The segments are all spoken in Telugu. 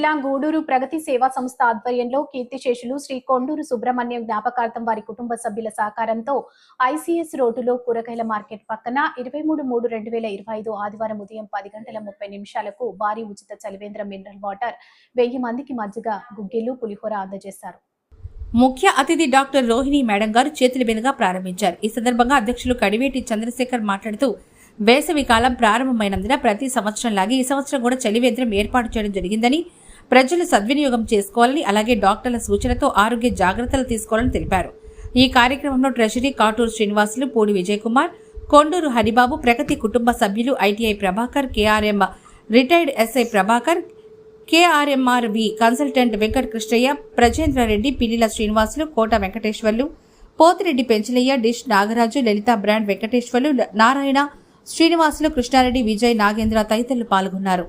జిల్లా గూడూరు ప్రగతి సేవా సంస్థ ఆధ్వర్యంలో కీర్తిశేషులు శ్రీ కొండూరు సుబ్రహ్మణ్యం జ్ఞాపకార్థం వారి కుటుంబ సభ్యుల సహకారంతో ఐసీఎస్ రోడ్డులో కూరగాయల మార్కెట్ పక్కన ఇరవై మూడు మూడు రెండు వేల ఇరవై ఐదు ఆదివారం ఉదయం పది గంటల ముప్పై నిమిషాలకు భారీ ఉచిత చలివేంద్ర మినరల్ వాటర్ వెయ్యి మందికి మజ్జిగ గుగ్గిలు పులిహోర అందజేశారు. ముఖ్య అతిథి డాక్టర్ రోహిణి మేడం గారు చేతుల మీదుగా ప్రారంభించారు. ఈ సందర్భంగా అధ్యక్షులు కడివేటి చంద్రశేఖర్ మాట్లాడుతూ వేసవి కాలం ప్రారంభమైనందున ప్రతి సంవత్సరం లాగే ఈ సంవత్సరం కూడా చలివేంద్రం ఏర్పాటు చేయడం జరిగిందని ప్రజలు సద్వినియోగం చేసుకోవాలని అలాగే డాక్టర్ల సూచనతో ఆరోగ్య జాగ్రత్తలు తీసుకోవాలని తెలిపారు. ఈ కార్యక్రమంలో ట్రెషరీ కాటూరు శ్రీనివాసులు పూడి విజయకుమార్ కొండూరు హరిబాబు ప్రగతి కుటుంబ సభ్యులు ITI Prabhakar KRM retired SI Prabhakar KRMRV consultant Venkata Krishnaiah Prajendrareddy Pillila Srinivasulu Kota Venkateswarlu Pothireddy Penchalaiah dish Nagaraju Lalitha brand Venkateswarlu Narayana Srinivasulu Krishnareddy Vijay Nagendra తదితరులు పాల్గొన్నారు.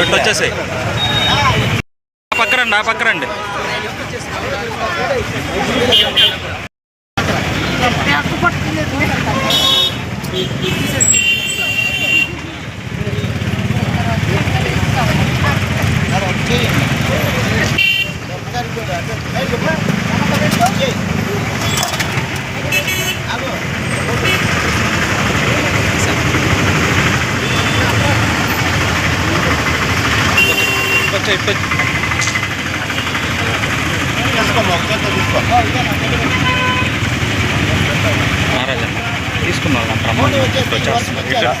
ఇటు వచ్చేసాయి పక్కరండి ఆ పక్కరండి Thank you. ఇటు వచ్చి మహారాజా తీసుకున్నాం. ప్రమాణం వచ్చేస్తున్నారు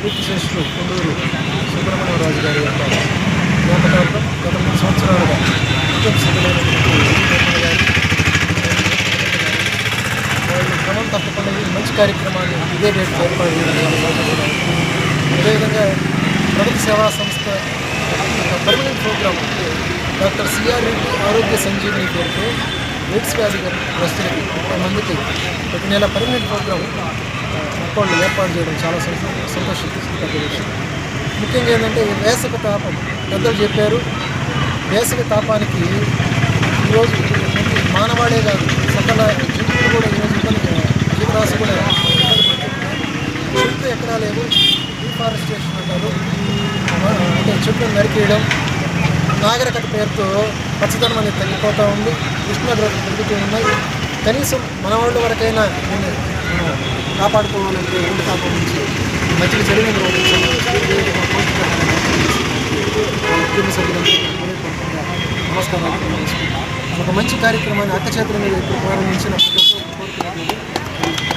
పూర్తి శేషులు కొండూరు సుబ్రహ్మణ్యరాజు గారి యొక్క జ్ఞాపకార్థం గత మూడు సంవత్సరాలుగా కుటుంబ సభ్యులైనటువంటి వెంకన్న గారు వాళ్ళు క్రమం తప్పకుండా ఈ మంచి కార్యక్రమాన్ని ఇదే డేట్ ఏర్పాటు చేయడం చాలా బాగుంది. అదేవిధంగా ప్రగతి సేవా సంస్థ permanent program doctor CR Reddy ఆరోగ్య సంజీవని పేరుతో ఎయిడ్స్ వ్యాధి గ్రస్తులకి ముప్పై మందికి ప్రతి నెల పర్మనెంట్ ప్రోగ్రామ్ అకౌంట్లు ఏర్పాటు చేయడం చాలా సంతోషిస్తుంది సంతోషించదగ్గ విషయం ముఖ్యంగా ఏంటంటే వేసవి తాపం పెద్దలు చెప్పారు. వేసవి తాపానికి ఈరోజు మానవాడే కాదు సకల జంతువులు కూడా ఈరోజు ఇబ్బంది జీవరాశి కూడా చెట్లు ఎక్కడా లేవు డిఫారెస్టేషన్ అంటారు. అంటే చెట్లు నరికేయడం. నాగరికత పేరుతో పచ్చదనం అనేది తగ్గిపోతూ ఉంది. ఉష్ణోగ్రత పెరుగుతూ ఉన్నాయి. కనీసం మన వాళ్ళ వరకైనా కాపాడుకోవాలంటే ఎండు తాపం నుంచి మధ్యలో జరిగిన కుటుంబ సభ్యులందరికీ నమస్కారాలు ఒక మంచి కార్యక్రమాన్ని అక్క చేతుల మీద ఎప్పుడు ప్రారంభించిన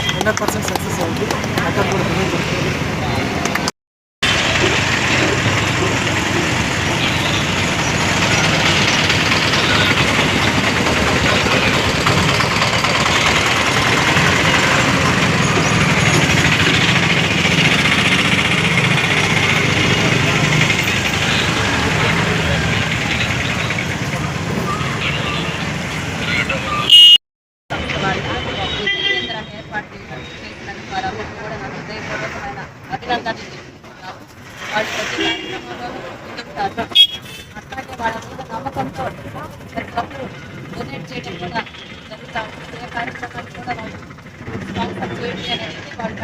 హండ్రెడ్ పర్సెంట్ సక్సెస్ అవుతుంది. అక్కడ కూడా హృదయపూర్వకంగా వారికి ఈ కేంద్రాన్ని ఏర్పాటు చేసినందుకు వారందరికీ కూడా నా హృదయపూర్వకమైన అభినందనలు తెలుపుతున్నాను వాళ్ళు ప్రతి కార్యక్రమంలో ముందుంటారు అట్లాగే వాళ్ళ మీద నమ్మకంతో ప్రతి ఒక్కరూ డొనేట్ జరుగుతూ ఉంటుంది ఏ కూడా వాళ్ళు స్పాన్సర్ చేయండి అనేది వాళ్ళు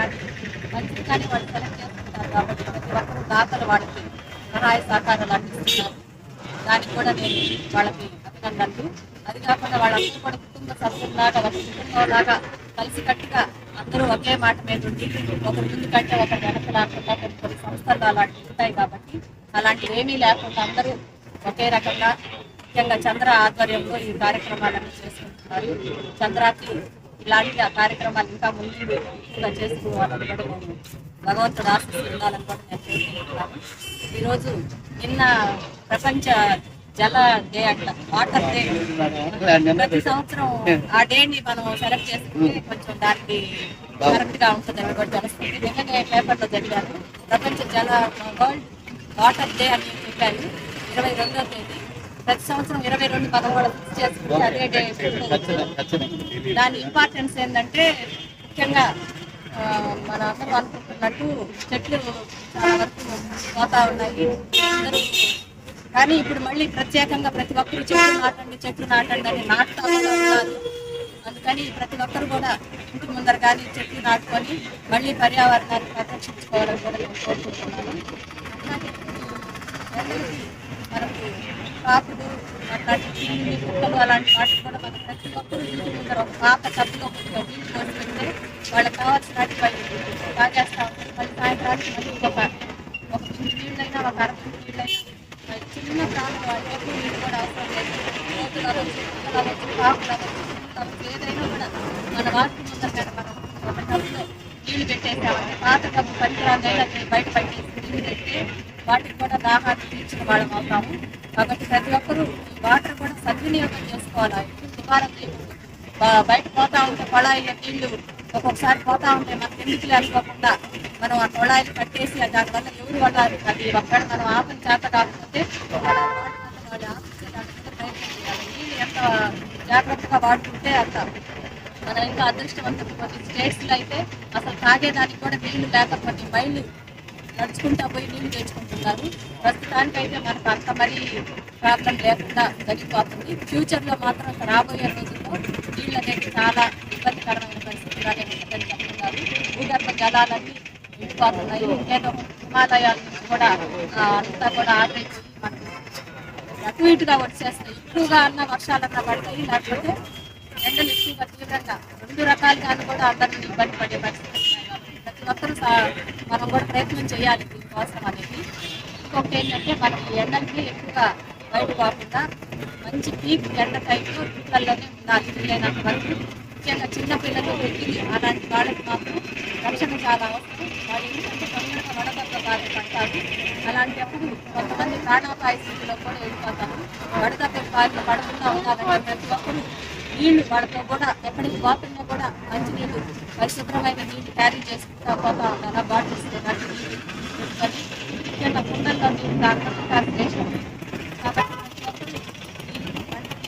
మంచిది కానీ వాళ్ళు సెలెక్ట్ చేసుకుంటారు కాబట్టి ప్రతి ఒక్కరూ దాతలు వాళ్ళకి సహాయ సహకారాలు అందిస్తున్నారు. దానికి కూడా నేను వాళ్ళకి అభినందనలు. అది కాకుండా వాళ్ళందరూ కూడా కుటుంబ సభ్యుల్లాగా ఒక కుటుంబంలాగా కలిసి కట్టుగా అందరూ ఒకే మాట మీద ఉండి ఒకరి ముందు కంటే ఒకరి వెనక లేకుండా కొన్ని కొన్ని సంస్థలు అలాంటివి ఉంటాయి కాబట్టి అలాంటివి ఏమీ లేకుండా అందరూ ఒకే రకంగా ముఖ్యంగా చంద్ర ఆధ్వర్యంలో ఈ కార్యక్రమాలను చేసుకుంటున్నారు చంద్రాకి ఇలాంటి ఆ కార్యక్రమాలు ఇంకా ముందు ఎక్కువగా చేసుకోవాలని కూడా నేను భగవంతుడు ఆశిస్తూ ఉండాలని కూడా నేను కోరుకుంటున్నాను ఈరోజు నిన్న ప్రపంచ జల డే అట్లా వాటర్ డే. ప్రతి సంవత్సరం ఆ డే ని మనం సెలెక్ట్ చేసుకుంటే కొంచెం దానికి కరెక్ట్గా ఉంటుందని కూడా తెలుస్తుంది. నిన్ననే పేపర్లో చదివాను ప్రపంచ జల వరల్డ్ వాటర్ డే అని చెప్పారు. ఇరవై రెండో తేదీ. ప్రతి సంవత్సరం ఇరవై రెండు కూడా ఫిక్స్ చేసుకుంటే అదే డే దాని ఇంపార్టెన్స్ ఏంటంటే ముఖ్యంగా మన అందరూ అనుకుంటున్నట్టు చెట్లు చాలా వరకు పోతా ఉన్నాయి. అందరూ కానీ ఇప్పుడు మళ్ళీ ప్రత్యేకంగా ప్రతి ఒక్కరు చెట్లు నాటండి చెట్లు నాటండి అని నాటుతా కూడా ఉన్నారు. అందుకని ప్రతి ఒక్కరు కూడా ఇంటి ముందర కానీ చెట్లు నాటుకొని మళ్ళీ పర్యావరణాన్ని పరిరక్షించుకోవాలని కూడా నేను కోరుకుంటున్నాను. మనకు కాపులు అట్లాంటి పిల్లి కుక్కలు అలాంటి వాటికి కూడా మనం ప్రతి ఒక్కరు ఇంటి ముందర ఒక పాప టబ్బులో కొద్దిగా నీళ్ళు పోసి పెడితే వాళ్ళకి కావాల్సిన వాళ్ళు తాగేస్తా ఉంటారు. మళ్ళీ సాయంత్రానికి మళ్ళీ ఒక ఒక పిండి నీళ్ళైనా ఒక అర నీళ్ళైనా చిన్న ప్రాణులు వాళ్ళకి ఎక్కువ నీళ్ళు కూడా అవసరం లేదు. కోతులు అవ్వచ్చు కుక్కలు అవ్వచ్చు కాకులు అవ్వచ్చు పిల్లలు ఏదైనా కూడా మన వాటి ముందర కానీ మనం ఒక టబ్లో నీళ్ళు పెట్టేసామంటే పాత టబ్బు పనికిరాదైనా బయట పెట్టేసి నీళ్ళు పెట్టి వాటికి కూడా దాహాన్ని తీర్చిన వాళ్ళం అవుతాము. కాబట్టి ప్రతి ఒక్కరూ వాటర్ కూడా సద్వినియోగం చేసుకోవాలి. దుబారా బయట పోతా ఉంటే కొళాయిలో నీళ్ళు ఒక్కొక్కసారి పోతా ఉంటే మనం ఎందుకు లేకపోకుండా మనం ఆ కొళాయిలు కట్టేసి ఆ దానివల్ల ఎవరు వల్ల అది ఒక్కడ మనం ఆపని చేత కాకపోతే వాళ్ళు ఆపించేదానికి ప్రయత్నం చేయాలి నీళ్ళు ఎంత జాగ్రత్తగా వాడుకుంటే అంత. మనం ఇంకా అదృష్టవంతం కొన్ని స్టేట్స్లో అయితే అసలు తాగేదానికి కూడా నీళ్ళు లేకపోతే బయలు నడుచుకుంటా పోయి నీళ్ళు తెచ్చుకుంటున్నారు. ప్రస్తుతానికైతే మనకు అంత మరీ ప్రాబ్లం లేకుండా జరిగిపోతుంది ఫ్యూచర్లో మాత్రం రాబోయే రోజుల్లో నీళ్ళు అనేది చాలా ఇబ్బందికరమైన పరిస్థితులుగానే ఉంటుందని చెప్తున్నారు. భూగర్భ జలాలన్నీ నిండిపోతున్నాయి ఇంకేదో హిమాలయాల నుంచి కూడా అంతా కూడా ఆదరించి మనకు అటు ఇటుగా వచ్చేస్తాయి. ఎక్కువగా అన్న వర్షాలన్నా పడతాయి. లేకపోతే ఎండలు ఎక్కువగా తీవ్రంగా రెండు రకాలుగాను కూడా అందరినీ ఇబ్బంది పడే పరిస్థితి ప్రతి ఒక్కరూ సా- మనం కూడా ప్రయత్నం చేయాలి దీనికోసం అనేది. ఇంకొకటి ఏంటంటే మనం ఎండలకి ఎక్కువగా బయట కాకుండా మంచి పీక్ ఎండ టైంలో ఇంట్లలోనే ఉండాలి. వీలైనంత వరకు ముఖ్యంగా చిన్నపిల్లలు పెట్టింది అలాంటి వాళ్ళకి మాత్రం రక్షణ చాలా అవసరం. వాళ్ళు ఎందుకంటే తొందరగా వడదెబ్బ బాధపడతారు అలాంటప్పుడు కొంతమంది ప్రాణాపాయ స్థితిలో కూడా వెళ్ళిపోతారు. వడదెబ్బ బాధ పడకుండా ఉండాలంటే ప్రతి ఒక్కరు నీళ్ళు వాళ్ళతో కూడా ఎక్కడికి పోతున్నా కూడా మంచి నీళ్ళు పరిశుభ్రమైన నీళ్ళు క్యారీ చేసుకుంటా పోతా ఉండాలి బాటిల్స్ పెట్టుకొని ముఖ్యంగా కుండల్లో నీళ్ళు తాగడం కార్పొరేషన్ కాబట్టి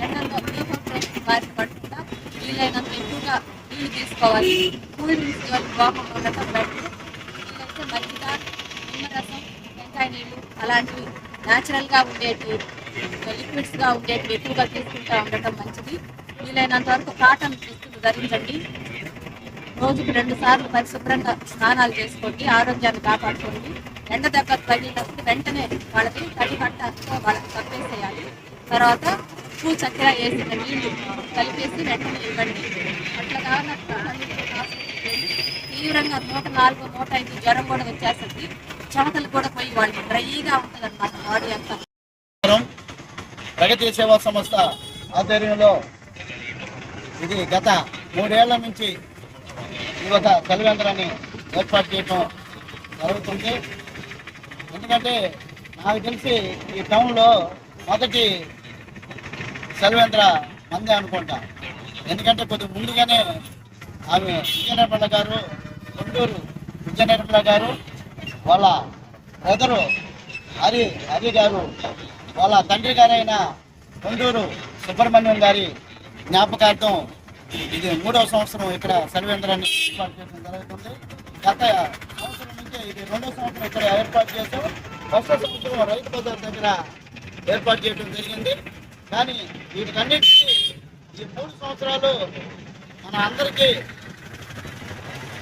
ఎండల్లో డీహైడ్రేషన్ పడకుండా వీలైనంత ఎక్కువగా నీళ్ళు తీసుకోవాలి. కూల్ డ్రింక్స్ ఇవన్నీ ఉండటం బెటర్ వీలైతే మజ్జిగ నిమ్మరసం టెంకాయ నీళ్ళు అలాంటివి న్యాచురల్గా ఉండేటివి లిక్విడ్స్గా ఉండేటివి ఎక్కువగా తీసుకుంటూ ఉండటం మంచిది. వీలైనంత వరకు కాటన్ దుస్తులు ధరించండి. రోజుకి రెండు సార్లు పరిశుభ్రంగా స్నానాలు చేసుకోండి ఆరోగ్యాన్ని కాపాడుకోండి. ఎండ దెబ్బ తగిలినప్పుడు వెంటనే వాళ్ళకి తడి బట్టతో వాళ్ళకి కప్పేసేయాలి తర్వాత ఉప్పు చక్కెర వేసిన నీళ్ళు కలిపేసి వెంటనే ఇవ్వండి. అట్లా కానప్పుడు తీవ్రంగా నూట నాలుగు నూట ఐదు జ్వరం కూడా వచ్చేస్తుంది. చెమటలు కూడా పోయి వాళ్ళకి డ్రైగా ఉంటుంది అనమాట బాడీ అంతా. ప్రగతి సేవా సంస్థ ఆధ్వర్యంలో ఇది గత మూడేళ్ళ నుంచి ఈ ఒక చలివేంద్రాన్ని ఏర్పాటు చేయటం జరుగుతుంది. ఎందుకంటే నాకు తెలిసి ఈ టౌన్లో మొదటి చలివేంద్ర మందే అనుకుంటా. ఎందుకంటే కొద్దిగా ముందుగానే ఆమె విజయనిర్మల గారు గుంటూరు విజయనిర్మల గారు వాళ్ళ బ్రదరు హరి హరి గారు వాళ్ళ తండ్రి గారైన గుంటూరు సుబ్రహ్మణ్యం గారి జ్ఞాపకార్థం ఇది మూడవ సంవత్సరం ఇక్కడ సర్వేంద్రాన్ని ఏర్పాటు చేయడం జరుగుతుంది గత సంవత్సరం నుంచే ఇది రెండవ సంవత్సరం ఇక్కడ ఏర్పాటు చేసాం ఫస్ట్ సంవత్సరం రైతు బజార్ దగ్గర ఏర్పాటు చేయడం జరిగింది. కానీ వీటికన్నిటికీ ఈ మూడు సంవత్సరాలు మన అందరికీ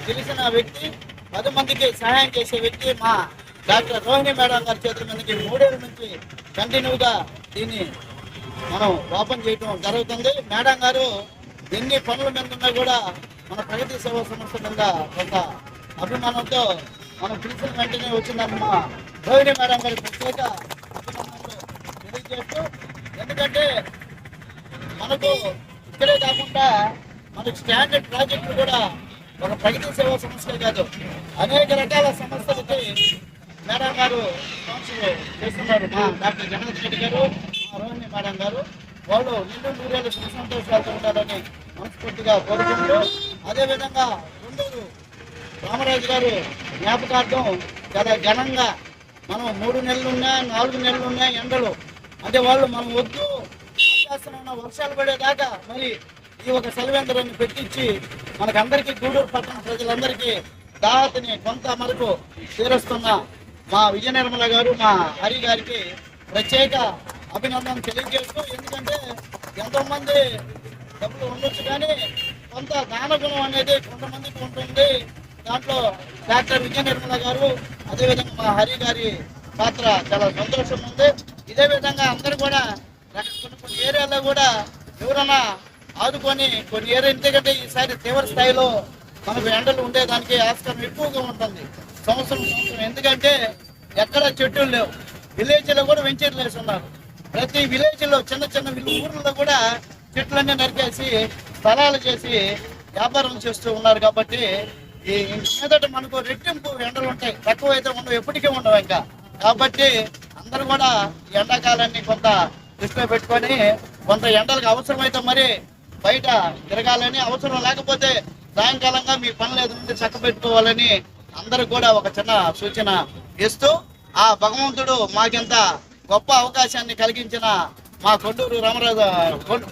తెలిసిన వ్యక్తి పది మందికి సహాయం చేసే వ్యక్తి మా డాక్టర్ రోహిణి మేడం గారి చేతుల మీదకి మూడేళ్ళ నుంచి కంటిన్యూగా దీన్ని మనం ఓపెన్ చేయడం జరుగుతుంది. మేడం గారు ఎన్ని పనుల మీద ఉన్నా కూడా మన ప్రగతి సేవా సంస్థ మీద కొంత అభిమానంతో మనం పిలిచిన వెంటనే వచ్చిందన్న భోగిని మేడం గారి ప్రత్యేక అభినందనలు తెలియజేస్తూ ఎందుకంటే మనకు ఇక్కడే కాకుండా మనకు స్టాండర్డ్ ప్రాజెక్టులు కూడా ఒక ప్రగతి సేవా సంస్థ కాదు అనేక రకాల సంస్థలకి మేడం గారు కౌన్సిల్ చేస్తున్నారు మా డాక్టర్ జగన్ రెడ్డి గారు మా రోహిణి మేడం గారు. వాళ్ళు నిండు నూరేళ్ళు సుఖ సంతోషాలతో ఉండాలని మనస్ఫూర్తిగా కోరుకుంటూ అదేవిధంగా గుంటూరు రామరాజు గారు జ్ఞాపకార్థం చాలా ఘనంగా మనం మూడు నెలలు ఉన్నా నాలుగు నెలలు ఎండలు. అంటే వాళ్ళు మనం వద్దు ఉన్న వర్షాలు పడేదాకా మరి ఈ ఒక సెలవేంద్రాన్ని పెట్టించి మనకందరికీ గూడూరు పట్టణ ప్రజలందరికీ దాహతని కొంత మనకు తీరుస్తున్న మా విజయ నిర్మల గారు మా హరి గారికి ప్రత్యేక అభినందన తెలియజేస్తూ ఎందుకంటే ఎంతోమంది డబ్బులు ఉండొచ్చు కానీ కొంత దాన గుణం అనేది కొంతమందికి ఉంటుంది. దాంట్లో డాక్టర్ విజయ నిర్మల గారు అదేవిధంగా మా హరి గారి పాత్ర చాలా సంతోషం ఉంది. ఇదే విధంగా అందరూ కూడా కొన్ని కొన్ని ఏరియాలో కూడా ఎవరన్నా ఆదుకొని కొన్ని ఏరియా ఎందుకంటే ఈసారి తీవ్ర స్థాయిలో మనకు ఎండలు ఉండేదానికి ఆస్కారం ఎక్కువగా ఉంటుంది. సంవత్సరం సంవత్సరం. ఎందుకంటే ఎక్కడ చెట్లు లేవు. విలేజ్లో కూడా వెంచర్లు వేస్తున్నారు ఉన్నారు ప్రతి విలేజ్లో చిన్న చిన్న ఊర్లలో కూడా చెట్లన్నీ నరికేసి స్థలాలు చేసి వ్యాపారం చేస్తూ ఉన్నారు కాబట్టి ఈ ఇంటి మీదట మనకు రెట్టింపు ఎండలు ఉంటాయి. తక్కువ అయితే ఉండవు ఎప్పటికీ ఉండవు ఇంకా. కాబట్టి అందరూ కూడా ఎండాకాలాన్ని కొంత దృష్టిలో పెట్టుకొని కొంత ఎండలకు అవసరమైతే మరి బయట తిరగాలని అవసరం లేకపోతే సాయంకాలంగా మీ పనులు ఎదురు చక్క పెట్టుకోవాలని అందరూ కూడా ఒక చిన్న సూచన ఇస్తూ ఆ భగవంతుడు మాకింత గొప్ప అవకాశాన్ని కలిగించిన మా కొండూరు రామరాజు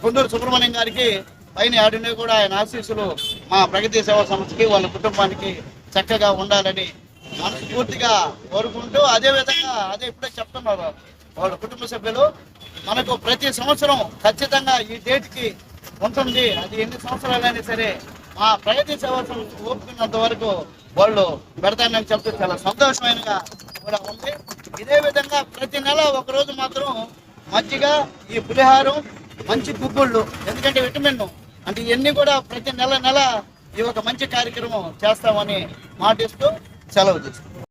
కొండూరు సుబ్రహ్మణ్యం గారికి పైన ఆడినే కూడా ఆయన ఆశీస్సులు మా ప్రగతి సేవా సంస్థకి వాళ్ళ కుటుంబానికి చక్కగా ఉండాలని మనస్ఫూర్తిగా కోరుకుంటూ అదే విధంగా అదే ఇప్పుడే చెప్తున్నారు వాళ్ళ కుటుంబ సభ్యులు మనకు ప్రతి సంవత్సరం ఖచ్చితంగా ఈ డేట్కి ఉంటుంది. అది ఎన్ని సంవత్సరాలైనా సరే మా ప్రగతి సేవా సంస్థ ఓపుకున్నంత వరకు వాళ్ళు పెడతానని చెప్తే చాలా సంతోషమైనగా కూడా ఉంది. ఇదే విధంగా ప్రతి నెల ఒక రోజు మాత్రం మజ్జిగ ఈ పులిహారం మంచి గుగ్గుళ్ళు ఎందుకంటే విటమిన్ అంటే ఇవన్నీ కూడా ప్రతి నెల నెల ఈ ఒక మంచి కార్యక్రమం చేస్తామని మాటిస్తూ సెలవు తీసుకుంటాం